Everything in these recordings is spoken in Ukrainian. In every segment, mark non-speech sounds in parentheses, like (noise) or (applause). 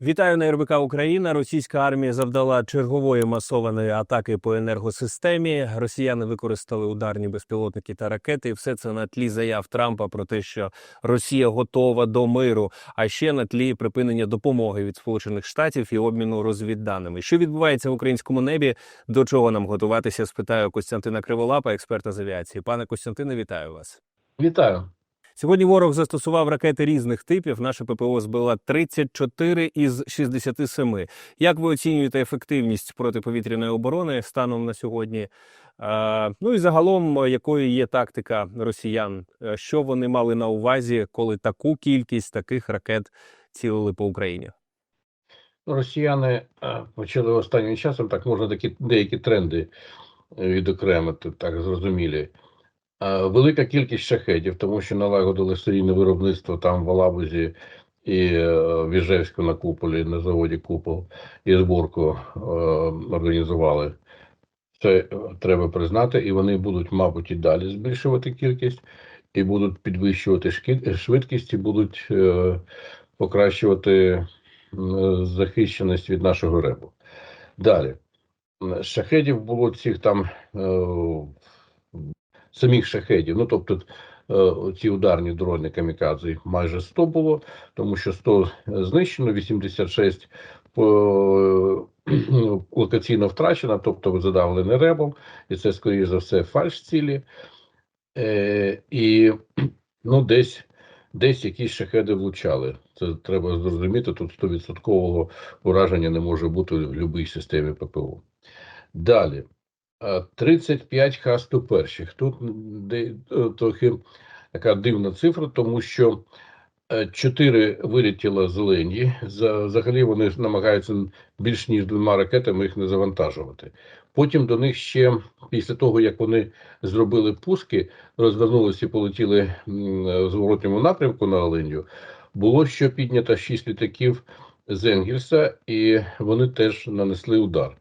Вітаю на РБК Україна. Російська армія завдала чергової масованої атаки по енергосистемі. Росіяни використали ударні безпілотники та ракети. І все це на тлі заяв Трампа про те, що Росія готова до миру, а ще на тлі припинення допомоги від Сполучених Штатів і обміну розвідданими. Що відбувається в українському небі? До чого нам готуватися? Спитаю Костянтина Криволапа, експерта з авіації. Пане Костянтине, вітаю вас. Вітаю. Сьогодні ворог застосував ракети різних типів. Наше ППО збила 34 із 67. Як ви оцінюєте ефективність протиповітряної оборони станом на сьогодні? Ну і загалом, якою є тактика росіян? Е, Що вони мали на увазі, коли таку кількість таких ракет цілили по Україні? Росіяни е, почали останнім часом, так можна такі деякі тренди е, відокремити, так зрозумілі. Е, Велика кількість шахедів, тому що налагодили серійне виробництво там в Алабузі і е, в Іжевську на куполі, на заводі Купол, і зборку е, організували. Це треба признати, і вони будуть, мабуть, і далі збільшувати кількість, і будуть підвищувати швидкість, і будуть е, покращувати захищеність від нашого ребу. Далі. М, Шахедів було цих там е, самих шахедів. Ну, тобто е, ці ударні дрони камікадзе майже 100 було, тому що 100 знищено, 86 по, локаційно втрачено, тобто задавлені ребом, і це, скоріше за все, фальш цілі. Е, і ну, десь десь якісь шахеди влучали. Це треба зрозуміти. Тут 100% ураження не може бути в будь-якій системі ППО. Далі. Е, 35 Х-101. Тут е, трохи така дивна цифра, тому що 4 вилетіло зелені. За- Взагалі вони намагаються більш ніж двома ракетами їх не завантажувати. Потім до них ще, після того, як вони зробили пуски, розвернулися і полетіли в зворотньому напрямку на Оленю, було ще піднято 6 літаків з Енгельса, і вони теж нанесли удар.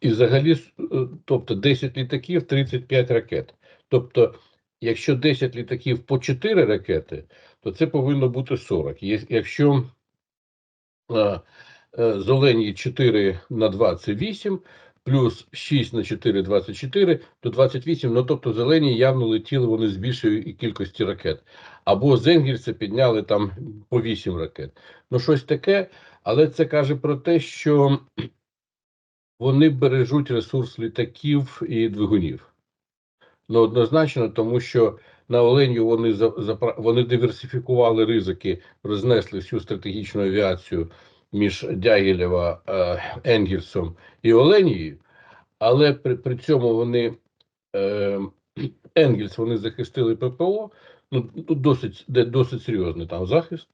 І взагалі, е, тобто 10 літаків, 35 ракет. Тобто, якщо 10 літаків по 4 ракети, то це повинно бути 40. Якщо е, е, зелені 4 на 2 це 8, плюс 6 на 4 – 24, то 28, ну тобто зелені явно летіли вони з більшої кількості ракет. Або з Енгельса підняли там по 8 ракет. Ну щось таке, але це каже про те, що вони бережуть ресурс літаків і двигунів. Ну, однозначно, тому що на Оленю вони вони диверсифікували ризики, рознесли всю стратегічну авіацію між Дягілєва, е, Енгельсом і Оленією, але при, при цьому вони е, Енгельс вони захистили ППО, ну досить, досить серйозний там захист.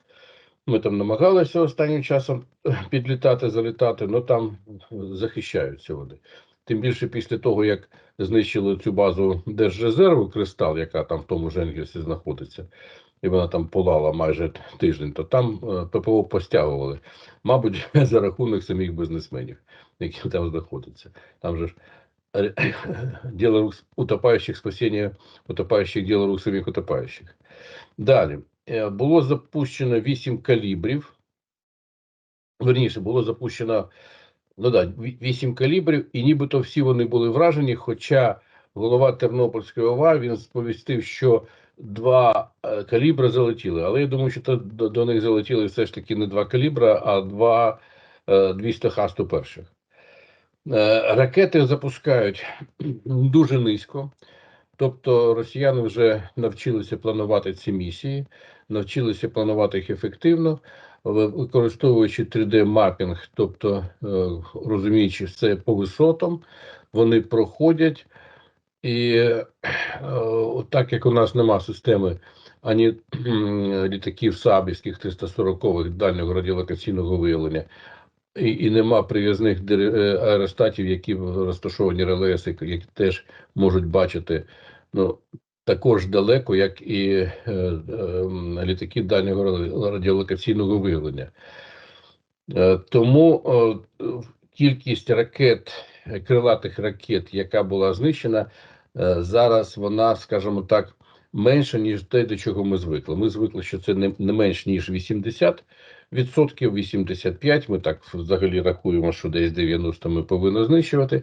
Ми там намагалися останнім часом (clears throat) підлітати, залітати, але там захищаються вони. Тим більше після того, як знищили цю базу Держрезерву Кристал, яка там в тому ж Енгельсі знаходиться, і вона там полала майже тиждень, то там е, ППО постягували. Мабуть, (laughs) за рахунок самих бізнесменів, які там знаходяться. Там же ж е, (clears throat) діло рук утопаючих, спасіння утопаючих, діло рук самих утопаючих. Далі. Е, Було запущено 8 калібрів. Верніше, було запущено ну да, 8 калібрів, і нібито всі вони були вражені. Хоча голова Тернопільської ОВА він сповістив, що два е, калібри залетіли. Але я думаю, що то до, до них залетіли все ж таки не два калібра, а два е, 200 Х-101. Е, Ракети запускають (clears throat) дуже низько. Тобто росіяни вже навчилися планувати ці місії, навчилися планувати їх ефективно, використовуючи 3D-мапінг, тобто е, розуміючи це по висотам, вони проходять. І е, так як у нас нема системи ані літаків сабівських 340-х дальнього радіолокаційного виявлення, і, і нема прив'язних е, аеростатів, які розташовані які які теж можуть бачити ну, також далеко, як і е, е, літаки дальнього радіолокаційного виявлення. Е, тому кількість ракет, крилатих ракет, яка була знищена, е, зараз вона, скажімо так, менша, ніж те, до чого ми звикли. Ми звикли, що це не менш ніж 80 відсотків 85. Ми так взагалі рахуємо, що десь 90 ми повинні знищувати.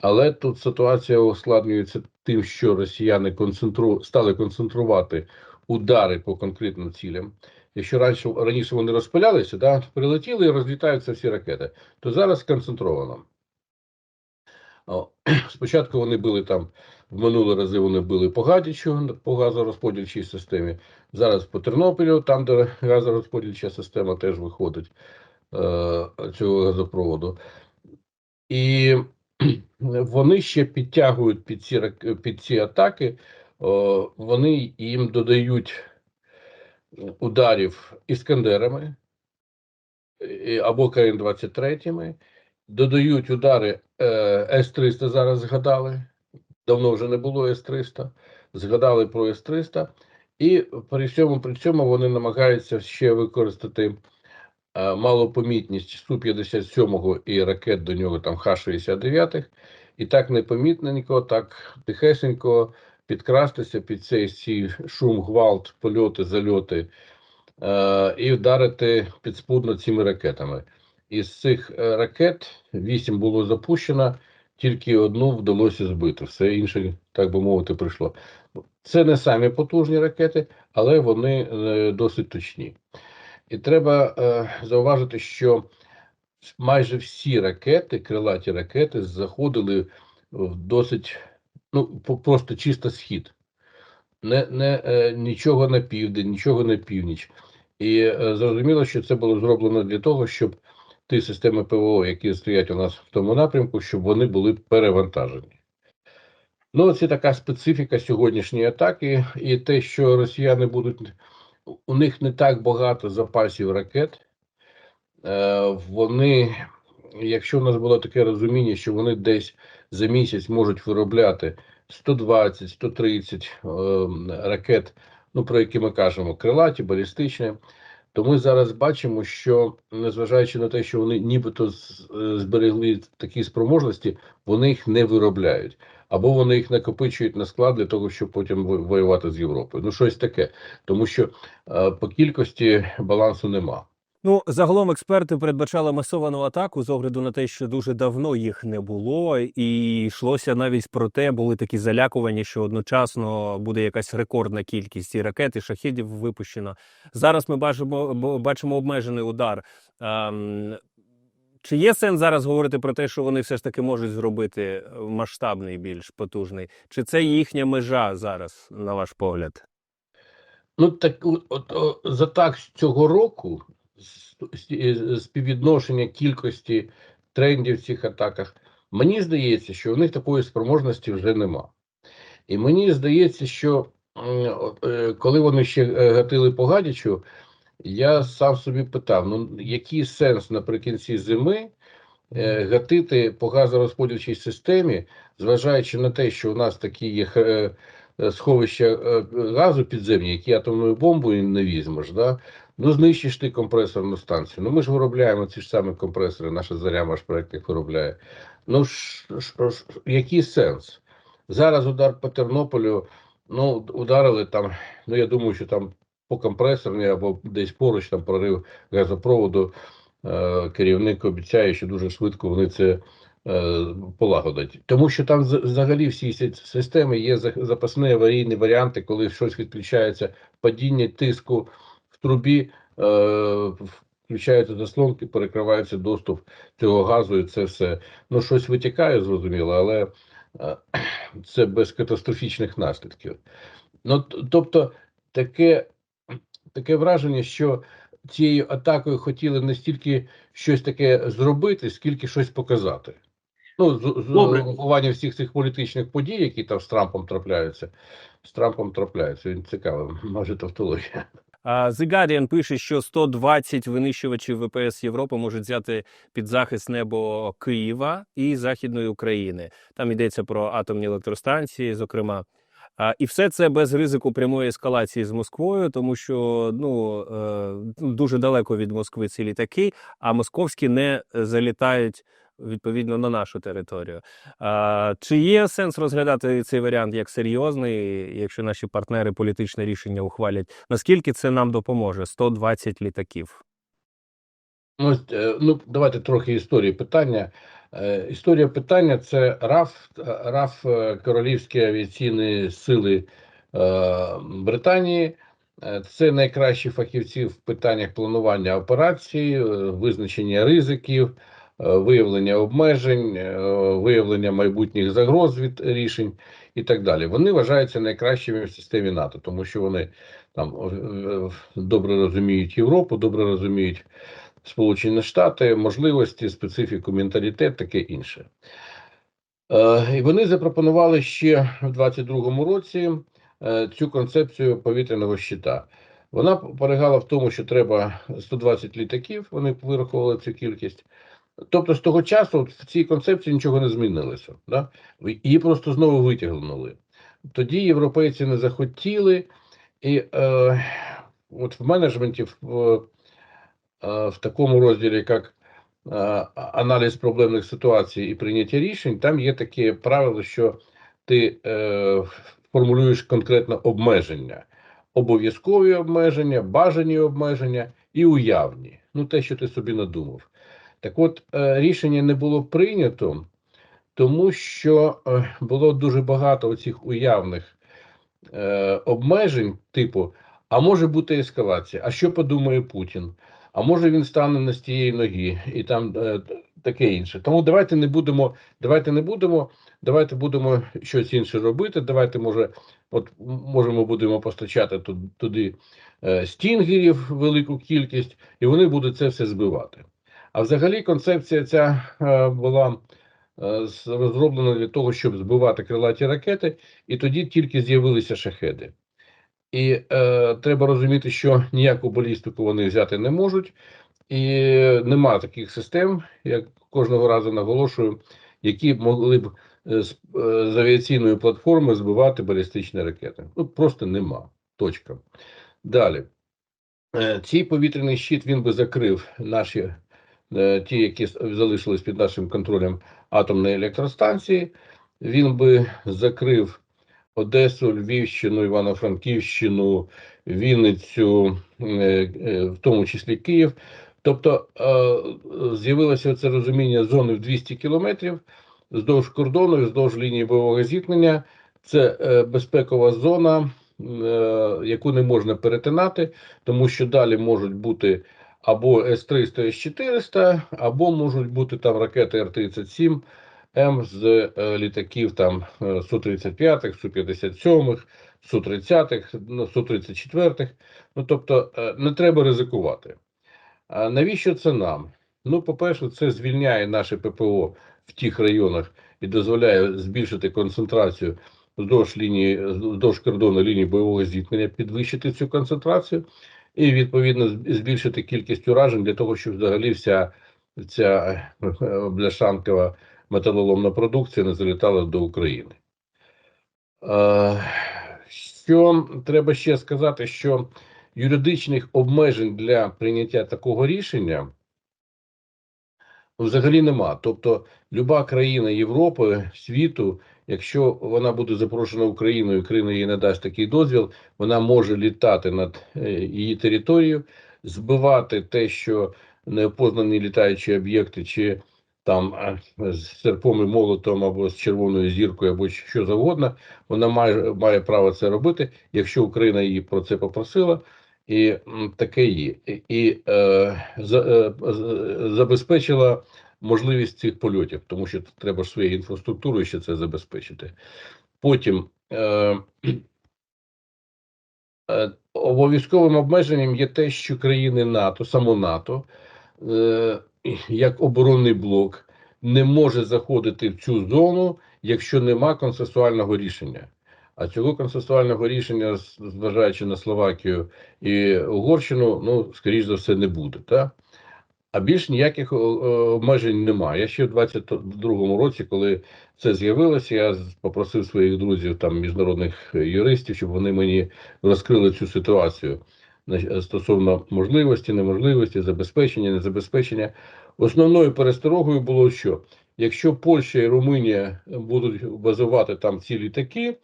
Але тут ситуація ускладнюється тим, що росіяни концентру... стали концентрувати удари по конкретним цілям. Якщо раніше, раніше вони розпилялися, да, прилетіли і розлітаються всі ракети, то зараз сконцентровано. О, (clears throat) Спочатку вони били там, в минулі рази вони били по Гадічу, по газорозподільчій системі. Зараз по Тернопілю, там, де газорозподільча система теж виходить е, цього газопроводу. І (clears throat) вони ще підтягують під ці, під ці атаки, вони їм додають ударів іскандерами або КН-23, додають удари е, С-300 зараз згадали. Давно вже не було С-300. Згадали про С-300. І при всьому при цьому вони намагаються ще використати малопомітність Су-57 і ракет до нього там Х-69. І так непомітненько, так тихесенько підкрастися під цей, цей шум, гвалт, польоти, зальоти е, і вдарити підспудно цими ракетами. Із цих е, ракет вісім було запущено, тільки одну вдалося збити. Все інше, так би мовити, прийшло. Це не самі потужні ракети, але вони е, досить точні. І треба е, зауважити, що майже всі ракети, крилаті ракети, заходили в досить ну, просто чисто схід. Не, не, е, нічого на південь, нічого на північ. І е, зрозуміло, що це було зроблено для того, щоб ті системи ПВО, які стоять у нас в тому напрямку, щоб вони були перевантажені. Ну, це така специфіка сьогоднішньої атаки, і те, що росіяни будуть, у них не так багато запасів ракет. Е, вони, якщо в нас було таке розуміння, що вони десь за місяць можуть виробляти 120, 130 е, ракет, ну про які ми кажемо, крилаті, балістичні, то ми зараз бачимо, що незважаючи на те, що вони нібито е, зберегли такі спроможності, вони їх не виробляють. Або вони їх накопичують на склад для того, щоб потім воювати з Європою. Ну, щось таке. Тому що е, по кількості балансу нема. Ну, загалом експерти передбачали масовану атаку з огляду на те, що дуже давно їх не було, і йшлося навіть про те, були такі залякування, що одночасно буде якась рекордна кількість і ракет, і шахідів випущено. Зараз ми бачимо, бачимо обмежений удар. Чи є сенс зараз говорити про те, що вони все ж таки можуть зробити масштабний, більш потужний? Чи це їхня межа зараз, на ваш погляд? Ну так от, от, за так цього року співвідношення кількості трендів в цих атаках, мені здається, що у них такої спроможності вже нема. І мені здається, що е, коли вони ще е, гатили по Гадячу, я сам собі питав: ну який сенс наприкінці зими е, гатити по газорозподільчій системі, зважаючи на те, що у нас такі є е, е, сховища е, газу підземні, які атомною бомбою не візьмеш, да? ну знищиш ти компресорну станцію. Ну ми ж виробляємо ці ж самі компресори, наша заря ваш проект їх виробляє. Ну ж, ж, ж, який сенс? Зараз удар по Тернополю, ну ударили там, ну я думаю, що там по компресорній або десь поруч там прорив газопроводу. Е, Керівник обіцяє, що дуже швидко вони це е, полагодять. Тому що там взагалі всі системи є запасні аварійні варіанти, коли щось відключається, падіння тиску в трубі, е, включаються заслонки, перекривається доступ цього газу, і це все. Ну, щось витікає, зрозуміло, але це без катастрофічних наслідків. Ну, тобто, таке, таке враження, що цією атакою хотіли не стільки щось таке зробити, скільки щось показати. Ну, з, з урахуванням всіх цих політичних подій, які там з Трампом трапляються. З Трампом трапляються. Він цікавий, може тавтологія. The Guardian пише, що 120 винищувачів ВПС Європи можуть взяти під захист небо Києва і Західної України. Там йдеться про атомні електростанції, зокрема. І все це без ризику прямої ескалації з Москвою, тому що ну е, дуже далеко від Москви ці літаки, а московські не залітають відповідно на нашу територію. А, чи є сенс розглядати цей варіант як серйозний, якщо наші партнери політичне рішення ухвалять? Наскільки це нам допоможе? 120 літаків. Ну, е, ну, давайте трохи історії питання. Е, Історія питання це РАФ, РАФ е, Королівські авіаційні сили Британії. Це найкращі фахівці в питаннях планування операцій, е, визначення ризиків, виявлення обмежень, виявлення майбутніх загроз від рішень і так далі. Вони вважаються найкращими в системі НАТО, тому що вони там добре розуміють Європу, добре розуміють Сполучені Штати, можливості, специфіку, менталітет, таке інше. Е, і вони запропонували ще в 22-му році е, цю концепцію повітряного щита. Вона полягала в тому, що треба 120 літаків, вони вирахували цю кількість. Тобто з того часу в цій концепції нічого не змінилося. Да? Її просто знову витягнули. Тоді європейці не захотіли, і е, от в менеджменті в, е, в такому розділі, як е, аналіз проблемних ситуацій і прийняття рішень, там є таке правило, що ти е, формулюєш конкретно обмеження, обов'язкові обмеження, бажані обмеження і уявні. Ну, те, що ти собі надумав. Так от, е, рішення не було прийнято, тому що е, було дуже багато оцих уявних е, обмежень, типу, а може бути ескалація, а що подумає Путін? А може він стане на з тієї ноги і там е, таке інше. Тому давайте не будемо, давайте не будемо, давайте будемо щось інше робити. Давайте, може, от може, ми будемо постачати туди, е, стінгерів велику кількість, і вони будуть це все збивати. А взагалі концепція ця е, була розроблена для того, щоб збивати крилаті ракети, і тоді тільки з'явилися шахеди. І е, треба розуміти, що ніяку балістику вони взяти не можуть, і нема таких систем, як кожного разу наголошую, які могли б е, з, е, з авіаційної платформи збивати балістичні ракети. Ну просто нема. Точка. Далі. Е, Цей повітряний щит він би закрив наші е, ті, які залишились під нашим контролем атомної електростанції. Він би закрив Одесу, Львівщину, Івано-Франківщину, Вінницю, е, е, в тому числі Київ. Тобто е, з'явилося це розуміння зони в 200 кілометрів вздовж кордону, вздовж лінії бойового зіткнення. Це безпекова зона, яку не можна перетинати, тому що далі можуть бути або С-300, С-400, або можуть бути там ракети Р-37, М з е, літаків там е, Су-35, Су-57, Су-30, ну, Су-34. Ну, тобто е, не треба ризикувати. А навіщо це нам? Ну, по-перше, це звільняє наше ППО в тих районах і дозволяє збільшити концентрацію вздовж лінії, вздовж кордону лінії бойового зіткнення, підвищити цю концентрацію і відповідно збільшити кількість уражень для того, щоб взагалі вся ця е, бляшанкова металоломна продукція не залітала до України. Що треба ще сказати, що юридичних обмежень для прийняття такого рішення взагалі нема. Тобто, люба країна Європи, світу, якщо вона буде запрошена Україною, Україна їй надасть такий дозвіл, вона може літати над е, її територією, збивати те, що неопознані літаючі об'єкти, чи там з серпом і молотом, або з червоною зіркою, або що завгодно, вона має, має право це робити, якщо Україна її про це попросила. І таке є, і, і е, за, е, забезпечила можливість цих польотів, тому що треба ж своєю інфраструктурою ще це забезпечити. Потім е, е, обов'язковим обмеженням є те, що країни НАТО, само НАТО, е, як оборонний блок, не може заходити в цю зону, якщо нема консенсуального рішення. А цього консенсуального рішення, зважаючи на Словакію і Угорщину, ну, скоріш за все, не буде. Так? А більш ніяких обмежень немає. Я ще в 22-му році, коли це з'явилося, я попросив своїх друзів, там міжнародних юристів, щоб вони мені розкрили цю ситуацію стосовно можливості, неможливості, забезпечення, незабезпечення. Основною пересторогою було що? Якщо Польща і Румунія будуть базувати там ці літаки,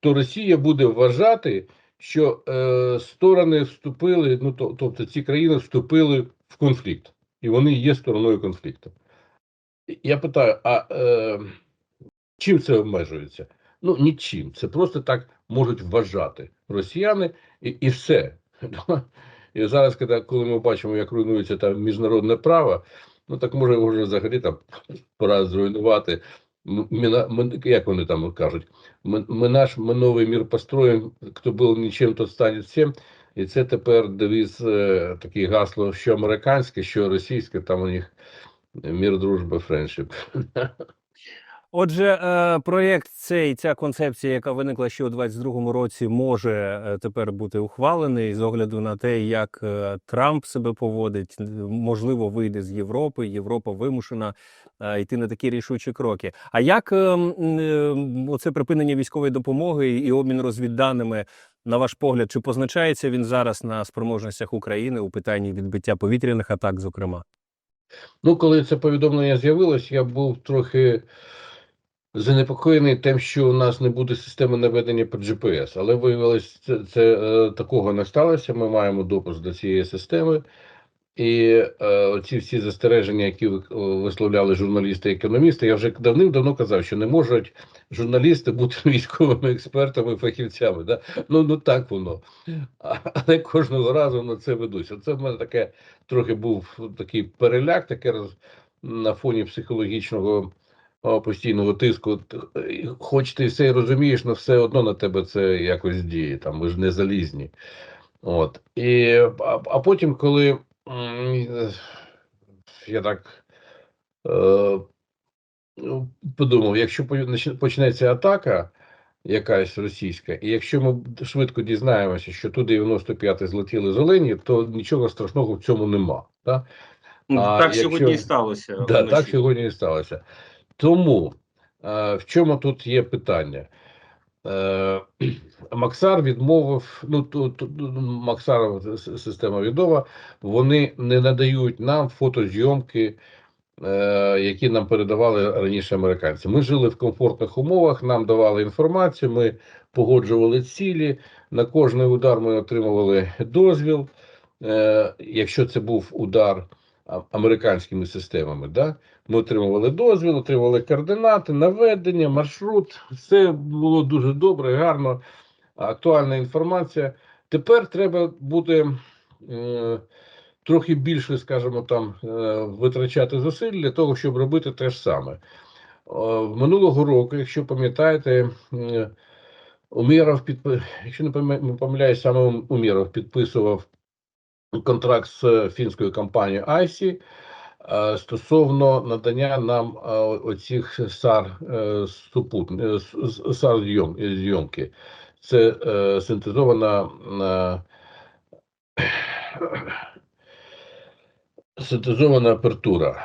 то Росія буде вважати, що е, сторони вступили, ну то, тобто ці країни вступили в конфлікт. і вони є стороною конфлікту. Я питаю: а е, чим це обмежується? Ну нічим. Це просто так можуть вважати росіяни і, і все. І зараз, коли, ми бачимо, як руйнується там міжнародне право, ну так може вже взагалі там пора зруйнувати. М- Ми, як вони там кажуть, ми, ми наш ми новий мір построїмо, хто був нічим, тот стане всім. І це тепер девіз е, таке гасло, що американське, що російське, там у них мір, дружба, френдшип. (laughs) Отже, е, проєкт цей, ця концепція, яка виникла ще у 22-му році, може е, тепер бути ухвалений з огляду на те, як е, Трамп себе поводить, можливо, вийде з Європи. Європа вимушена йти на такі рішучі кроки. А як оце припинення військової допомоги і обмін розвідданими, на ваш погляд, чи позначається він зараз на спроможностях України у питанні відбиття повітряних атак, зокрема? Ну, коли це повідомлення з'явилось, я був трохи занепокоєний тим, що у нас не буде системи наведення по GPS, але виявилось, це, це е, такого не сталося. Ми маємо допуск до цієї системи. І е, ці всі застереження, які висловляли журналісти і економісти, я вже давним-давно казав, що не можуть журналісти бути (laughs) військовими експертами, фахівцями. Да? Ну, ну так воно. Але кожного разу на це ведуться. Це в мене таке трохи був такий переляк, таке роз, на фоні психологічного постійного тиску. Хоч ти все і розумієш, але все одно на тебе це якось діє. Там ми ж не залізні. От. І, а, а потім, коли я так е, ну, подумав, якщо почнеться атака якась російська, і якщо ми швидко дізнаємося, що ту 95 злетіли зелені, то нічого страшного в цьому нема. Да? А так якщо- сьогодні і сталося. Да, так сьогодні і сталося. Тому е, в чому тут є питання? Е, (clears throat) Максар відмовив, ну тут ну, Максарова система відома, вони не надають нам фотозйомки, е, які нам передавали раніше американці. Ми жили в комфортних умовах, нам давали інформацію, ми погоджували цілі. На кожний удар ми отримували дозвіл. Якщо це був удар американськими системами, да? ми отримували дозвіл, отримували координати, наведення, маршрут. Все було дуже добре, гарно, актуальна інформація. Тепер треба буде е, трохи більше, скажімо, там е, витрачати зусиль для того, щоб робити те ж саме. Е, минулого року, якщо пам'ятаєте, е, Умєров підпи... якщо не помиляюсь, саме Умєров підписував контракт з фінською компанією ICI е, стосовно надання нам е, оцих сар е, супут, е, с- с- сар зйом- зйомки. Це е, синтезована е, синтезована апертура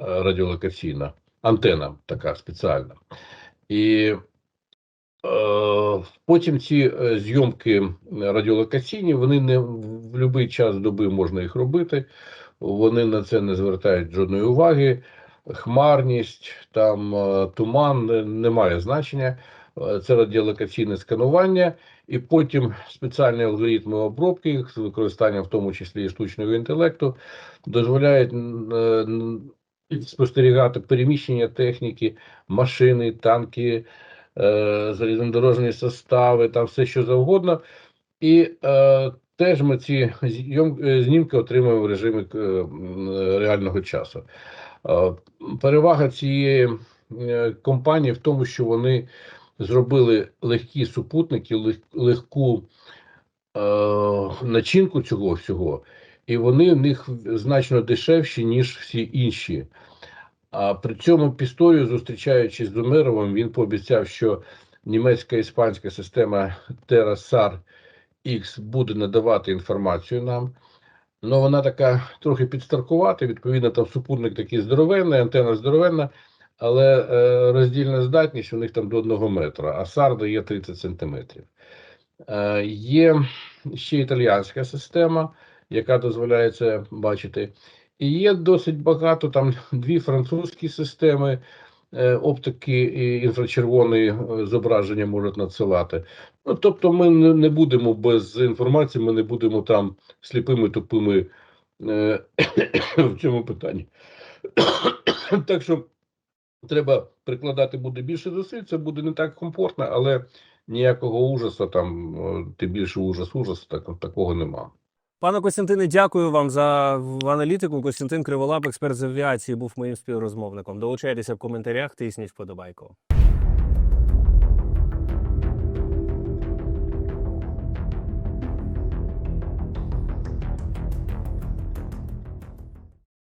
радіолокаційна, антена така спеціальна. І Потім ці е, зйомки радіолокаційні, вони не в будь-який час доби можна їх робити. Вони на це не звертають жодної уваги. Хмарність, там е, туман не, має значення. Е, Це радіолокаційне сканування, і потім спеціальні алгоритми обробки з використанням, в тому числі і штучного інтелекту, дозволяють е, спостерігати переміщення техніки, машини, танки е, залізнодорожні состави, там все що завгодно. І е, теж ми ці е, знімки отримуємо в режимі е, реального часу. Е, перевага цієї е, компанії в тому, що вони зробили легкі супутники, лег- легку е, начинку цього всього, і вони в них значно дешевші, ніж всі інші. А при цьому Пісторію, зустрічаючись з Умеровим, він пообіцяв, що німецька іспанська система TerraSAR X буде надавати інформацію нам. Ну, вона така трохи підстаркувата, відповідно, там супутник такий здоровенний, антенна здоровенна, але е, роздільна здатність у них там до одного метра, а SAR дає 30 сантиметрів. Е, є ще італіянська система, яка дозволяє це бачити. Є досить багато там (laughs) дві французькі системи е, оптики і інфрачервоної е, зображення можуть надсилати. Ну, тобто, ми не, будемо без інформації, ми не будемо там сліпими тупими е, (coughs) в цьому питанні. (coughs) так що треба прикладати буде більше зусиль, це буде не так комфортно, але ніякого ужасу, там, тим більше ужас ужас, так, такого нема. Пане Костянтине, дякую вам за аналітику. Костянтин Криволап, експерт з авіації, був моїм співрозмовником. Долучайтеся в коментарях, тисніть вподобайку.